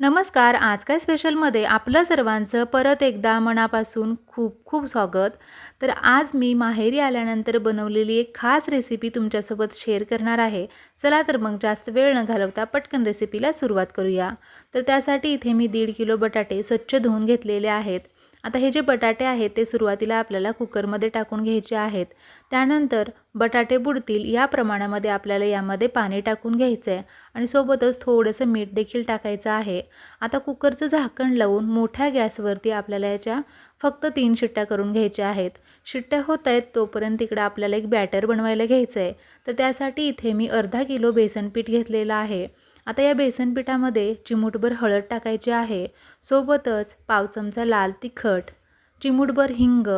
नमस्कार आज काय स्पेशलमध्ये आपलं सर्वांचं परत एकदा मनापासून खूप खूप स्वागत. तर आज मी माहेरी आल्यानंतर बनवलेली एक खास रेसिपी तुमच्यासोबत शेअर करणार आहे. चला तर मग जास्त वेळ न घालवता पटकन रेसिपीला सुरुवात करूया. तर त्यासाठी इथे मी दीड किलो बटाटे स्वच्छ धुवून घेतलेले आहेत. आता हे जे बटाटे आहेत ते सुरुवातीला आपल्याला कुकरमध्ये टाकून घ्यायचे आहेत. त्यानंतर बटाटे बुडतील या प्रमाणामध्ये आपल्याला यामध्ये पाणी टाकून घ्यायचं आहे आणि सोबतच थोडंसं मीठ देखील टाकायचं आहे. आता कुकरचं झाकण लावून मोठ्या गॅसवरती आपल्याला याच्या फक्त तीन शिट्ट्या करून घ्यायच्या आहेत. शिट्ट्या होत आहेत तोपर्यंत तिकडं आपल्याला एक बॅटर बनवायला घ्यायचं आहे तर त्यासाठी इथे मी अर्धा किलो बेसन पीठ घेतलेलं आहे. आता या बेसन पिठामध्ये चिमूटभर हळद टाकायची आहे. सोबतच पाव चमचा लाल तिखट चिमूटभर हिंग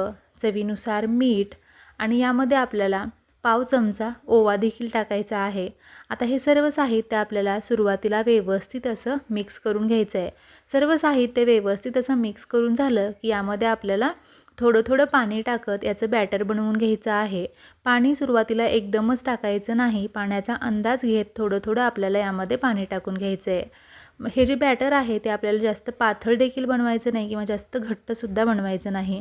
चवीनुसार मीठ आणि यामध्ये आपल्याला पाव चमचा ओवा देखील टाकायचा आहे. आता हे सर्व साहित्य आपल्याला सुरुवातीला व्यवस्थित असं मिक्स करून घ्यायचं आहे सर्व साहित्य व्यवस्थित असं मिक्स करून झालं की यामध्ये आपल्याला थोडं थोडं पाणी टाकत याचं बॅटर बनवून घ्यायचं आहे. पाणी सुरुवातीला एकदमच टाकायचं नाही. पाण्याचा अंदाज घेत थोडं थोडं आपल्याला यामध्ये पाणी टाकून घ्यायचं आहे हे जे बॅटर आहे ते आपल्याला जास्त पातळ देखील बनवायचं नाही किंवा जास्त घट्टसुद्धा बनवायचं नाही.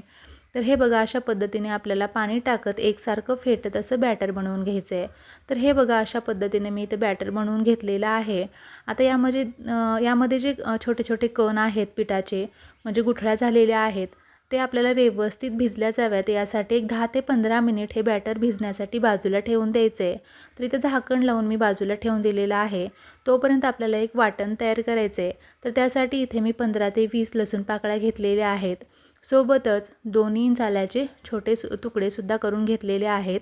तर हे बघा अशा पद्धतीने आपल्याला पाणी टाकत एकसारखं फेटत असं बॅटर बनवून घ्यायचं आहे तर हे बघा अशा पद्धतीने मी इथं बॅटर बनवून घेतलेलं आहे. आता यामध्ये यामध्ये जे छोटे छोटे कण आहेत पिठाचे म्हणजे गुठळ्या झालेल्या आहेत ते आपल्याला व्यवस्थित भिजल्या जाव्यात. यासाठी एक दहा ते पंधरा मिनिट हे बॅटर भिजण्यासाठी बाजूला ठेवून द्यायचे. आहे तर इथं झाकण लावून मी बाजूला ठेवून दिलेलं आहे. तोपर्यंत आपल्याला एक वाटण तयार करायचं. आहे तर त्यासाठी इथे मी पंधरा ते वीस लसूण पाकळ्या घेतलेल्या आहेत. सोबतच दोन्ही इंच आल्याचे छोटे सु तुकडेसुद्धा करून घेतलेले आहेत.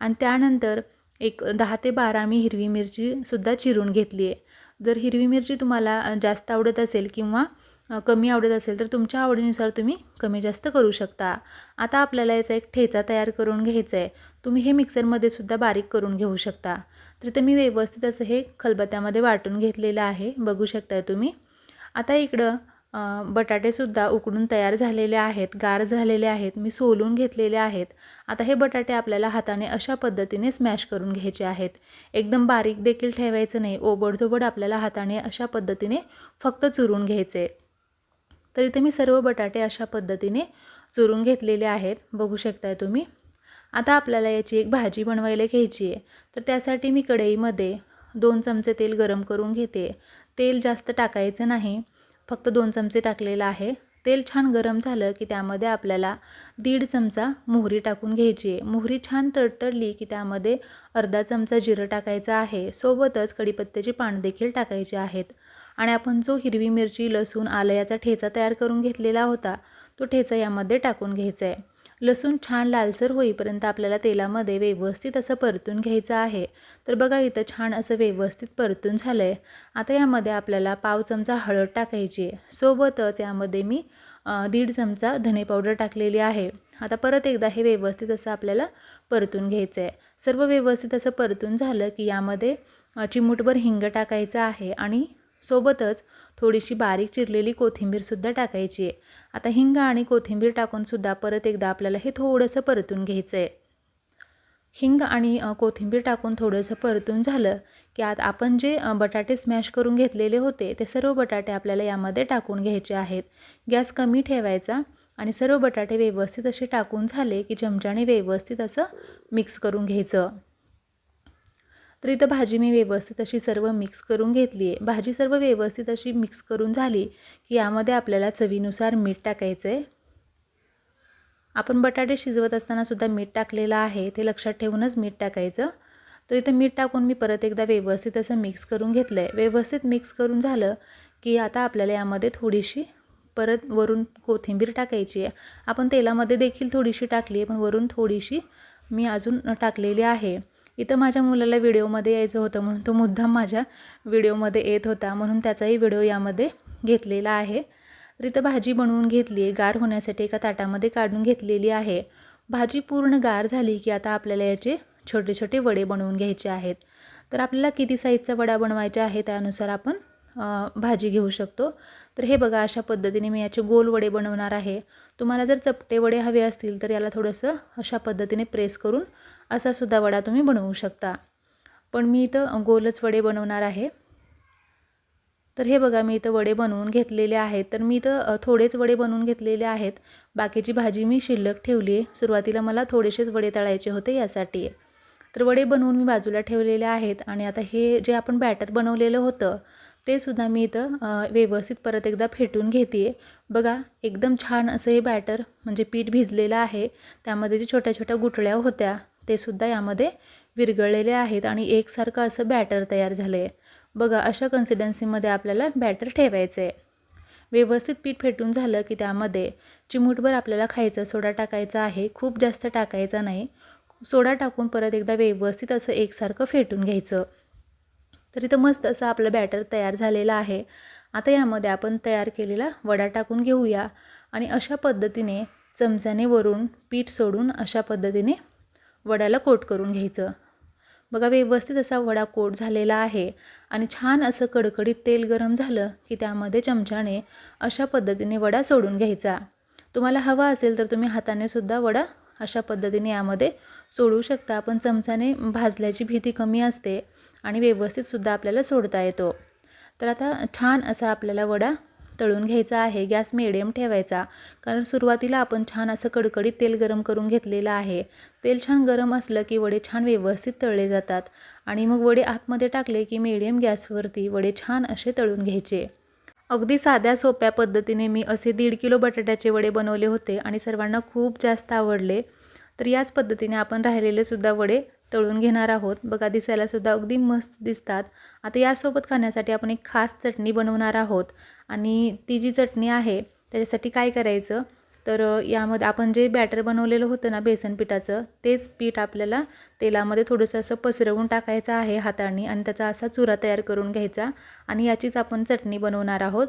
आणि त्यानंतर एक दहा ते बारा मी हिरवी मिरचीसुद्धा चिरून घेतली आहे जर हिरवी मिरची तुम्हाला जास्त आवडत असेल किंवा कमी आवडत असेल तर तुमच्या आवडीनुसार तुम्ही कमी जास्त करू शकता. आता आपल्याला याचा एक ठेचा तयार करून घ्यायचा आहे तुम्ही हे मिक्सरमध्ये सुद्धा बारीक करून घेऊ शकता. तर ते मी व्यवस्थित असं हे खलबत्त्यामध्ये वाटून घेतलेलं आहे. बघू शकताय तुम्ही. आता इकडं बटाटेसुद्धा उकडून तयार झालेले आहेत गार झालेले आहेत मी सोलून घेतलेले आहेत. आता हे बटाटे आपल्याला हाताने अशा पद्धतीने स्मॅश करून घ्यायचे आहेत. एकदम बारीक देखील ठेवायचं नाही. ओबडधोबड आपल्याला हाताने अशा पद्धतीने फक्त चुरून घ्यायचे तर इथे मी सर्व बटाटे अशा पद्धतीने चुरून घेतलेले आहेत. बघू शकताय तुम्ही. आता आपल्याला याची एक भाजी बनवायला घ्यायची आहे. तर त्यासाठी मी कढईमध्ये दोन चमचे तेल गरम करून घेते. तेल जास्त टाकायचं नाही. फक्त दोन चमचे टाकलेलं आहे. तेल छान गरम झालं की त्यामध्ये आपल्याला दीड चमचा मोहरी टाकून घ्यायची आहे. मोहरी छान तडतडली की त्यामध्ये अर्धा चमचा जिरं टाकायचं आहे. सोबतच कढीपत्त्याची पानदेखील टाकायची आहेत. आणि आपण जो हिरवी मिरची लसूण आलं याचा ठेचा तयार करून घेतलेला होता तो ठेचा यामध्ये टाकून घ्यायचा आहे लसूण छान लालसर होईपर्यंत आपल्याला तेलामध्ये व्यवस्थित असं परतून घ्यायचं आहे. तर बघा इथं छान असं व्यवस्थित परतून झालं आहे आता यामध्ये आपल्याला पाव चमचा हळद टाकायची आहे. सोबतच यामध्ये मी दीड चमचा धने पावडर टाकलेली आहे. आता परत एकदा हे व्यवस्थित असं आपल्याला परतून घ्यायचं आहे सर्व व्यवस्थित असं परतून झालं की यामध्ये चिमूटभर हिंग टाकायचं आहे आणि सोबतच थोडीशी बारीक चिरलेली कोथिंबीरसुद्धा टाकायची आहे. आता हिंग आणि कोथिंबीर टाकूनसुद्धा परत एकदा आपल्याला हे थोडंसं परतून घ्यायचं आहे हिंग आणि कोथिंबीर टाकून थोडंसं परतून झालं की आता आपण जे बटाटे स्मॅश करून घेतलेले होते ते सर्व बटाटे आपल्याला यामध्ये टाकून घ्यायचे आहेत. गॅस कमी ठेवायचा आणि सर्व बटाटे व्यवस्थित असे टाकून झाले की चमच्याने व्यवस्थित असं मिक्स करून घ्यायचं. तर इथं भाजी मी व्यवस्थित अशी सर्व मिक्स करून घेतली आहे. भाजी सर्व व्यवस्थित अशी मिक्स करून झाली की यामध्ये आपल्याला चवीनुसार मीठ टाकायचं आहे. आपण बटाटे शिजवत असतानासुद्धा मीठ टाकलेलं आहे. ते लक्षात ठेवूनच मीठ टाकायचं. तर इथं मीठ टाकून मी परत एकदा व्यवस्थित असं मिक्स करून घेतलं आहे व्यवस्थित मिक्स करून झालं की आता आपल्याला यामध्ये थोडीशी परत वरून कोथिंबीर टाकायची आहे. आपण तेलामध्ये देखील थोडीशी टाकली आहे पण वरून थोडीशी मी अजून टाकलेली आहे. इथं माझ्या मुलाला व्हिडिओमध्ये यायचं होतं म्हणून तो मुद्दाम माझ्या व्हिडिओमध्ये येत होता म्हणून त्याचाही व्हिडिओ यामध्ये घेतलेला आहे. तर इथं भाजी बनवून घेतली आहे. गार होण्यासाठी एका ताटामध्ये काढून घेतलेली आहे. भाजी पूर्ण गार झाली की आता आपल्याला याचे छोटे छोटे वडे बनवून घ्यायचे आहेत. तर आपल्याला किती साईजचा वडा बनवायचा आहे त्यानुसार आपण भाजी घेऊ शकतो. तर हे बघा अशा पद्धतीने मी याचे गोल वडे बनवणार आहे. तुम्हाला जर चपटे वडे हवे असतील तर याला थोडंसं अशा पद्धतीने प्रेस करून असा सुद्धा वडा तुम्ही बनवू शकता. पण मी इथं गोलच वडे बनवणार आहे. तर हे बघा मी इथं वडे बनवून घेतलेले आहेत. तर मी इथं थोडेच वडे बनवून घेतलेले आहेत. बाकीची भाजी मी शिल्लक ठेवली आहे. सुरुवातीला मला थोडेसेच वडे तळायचे होते यासाठी. तर वडे बनवून मी बाजूला ठेवलेले आहेत. आणि आता हे जे आपण बॅटर बनवलेलं होतं ते सुद्धा मी इथं व्यवस्थित परत एकदा फेटून घेते आहे बघा एकदम छान असं हे बॅटर म्हणजे पीठ भिजलेलं आहे. त्यामध्ये जे छोट्या छोट्या गुटळ्या होत्या ते सुद्धा यामध्ये विरघळलेले आहेत आणि एकसारखं असं बॅटर तयार झालं आहे बघा अशा कन्सिडन्सीमध्ये आपल्याला बॅटर ठेवायचं आहे व्यवस्थित पीठ फेटून झालं की त्यामध्ये चिमूटभर आपल्याला खायचा सोडा टाकायचा आहे. खूप जास्त टाकायचा नाही. सोडा टाकून परत एकदा व्यवस्थित असं एकसारखं फेटून घ्यायचं. तर इथं मस्त असं आपलं बॅटर तयार झालेलं आहे. आता यामध्ये आपण तयार केलेला वडा टाकून घेऊया. आणि अशा पद्धतीने चमच्याने वरून पीठ सोडून अशा पद्धतीने वड्याला कोट करून घ्यायचं. बघा व्यवस्थित असा वडा कोट झालेला आहे. आणि छान असं कडकडीत तेल गरम झालं की त्यामध्ये चमच्याने अशा पद्धतीने वडा सोडून घ्यायचा. तुम्हाला हवा असेल तर तुम्ही हाताने सुद्धा वडा अशा पद्धतीने यामध्ये सोडू शकता. पण चमचाने भाजल्याची भीती कमी असते आणि व्यवस्थितसुद्धा आपल्याला सोडता येतो. तर आता छान असा आपल्याला वडा तळून घ्यायचा आहे. गॅस मिडियम ठेवायचा. कारण सुरुवातीला आपण छान असं कडकडीत तेल गरम करून घेतलेलं आहे. तेल छान गरम असलं की वडे छान व्यवस्थित तळले जातात. आणि मग वडे आतमध्ये टाकले की मिडियम गॅसवरती वडे छान असे तळून घ्यायचे. अगदी साध्या सोप्या पद्धतीने मी असे दीड किलो बटाट्याचे वडे बनवले होते आणि सर्वांना खूप जास्त आवडले. तर याच पद्धतीने आपण राहिलेले सुद्धा वडे तळून घेणार आहोत. बघा दिसायलासुद्धा अगदी मस्त दिसतात. आता यासोबत खाण्यासाठी आपण एक खास चटणी बनवणार आहोत. आणि ती जी चटणी आहे त्याच्यासाठी काय करायचं? तर यामध्ये आपण जे बॅटर बनवलेलं होतं ना बेसन पिठाचं तेच पीठ आपल्याला तेलामध्ये थोडंसं असं पसरवून टाकायचं आहे हाताने आणि त्याचा असा चुरा तयार करून घ्यायचा आणि याचीच आपण चटणी बनवणार आहोत.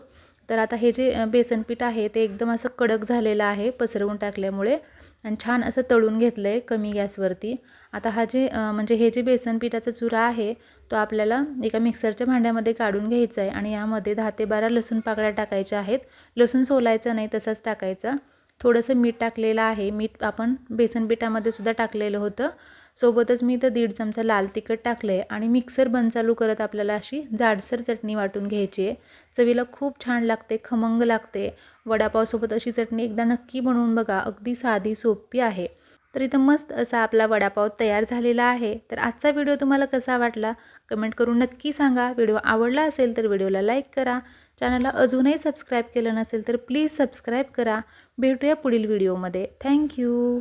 तर आता हे जे बेसन पीठ आहे ते एकदम असं कडक झालेलं आहे पसरवून टाकल्यामुळे आणि छान असं तळून घेतलं आहे कमी गॅसवरती. आता हा जे म्हणजे हे जे बेसन पिठाचा चुरा आहे तो आपल्याला एका मिक्सरच्या भांड्यामध्ये काढून घ्यायचा आहे आणि यामध्ये दहा ते बारा लसूण पाकळ्या टाकायच्या आहेत. लसूण सोलायचं नाही तसाच टाकायचा. थोडंसं मीठ टाकलेलं आहे. मीठ आपण बेसन पिठामध्ये सुद्धा टाकलेलं होतं. सोबतच मी इथं दीड चमचा लाल तिखट टाकलं आहे आणि मिक्सर बंद चालू करत आपल्याला अशी जाडसर चटणी वाटून घ्यायची आहे. चवीला खूप छान लागते खमंग लागते. वडापावसोबत अशी चटणी एकदा नक्की बनवून बघा. अगदी साधी सोपी आहे. तर इथं मस्त असा आपला वडापाव तयार झालेला आहे. तर आजचा व्हिडिओ तुम्हाला कसा वाटला? कमेंट करून नक्की सांगा. व्हिडिओ आवडला असेल तर व्हिडिओला लाईक करा. चॅनलला अजूनही सबस्क्राईब केलं नसेल तर प्लीज सबस्क्राईब करा. भेटूया पुढील व्हिडिओमध्ये. थँक्यू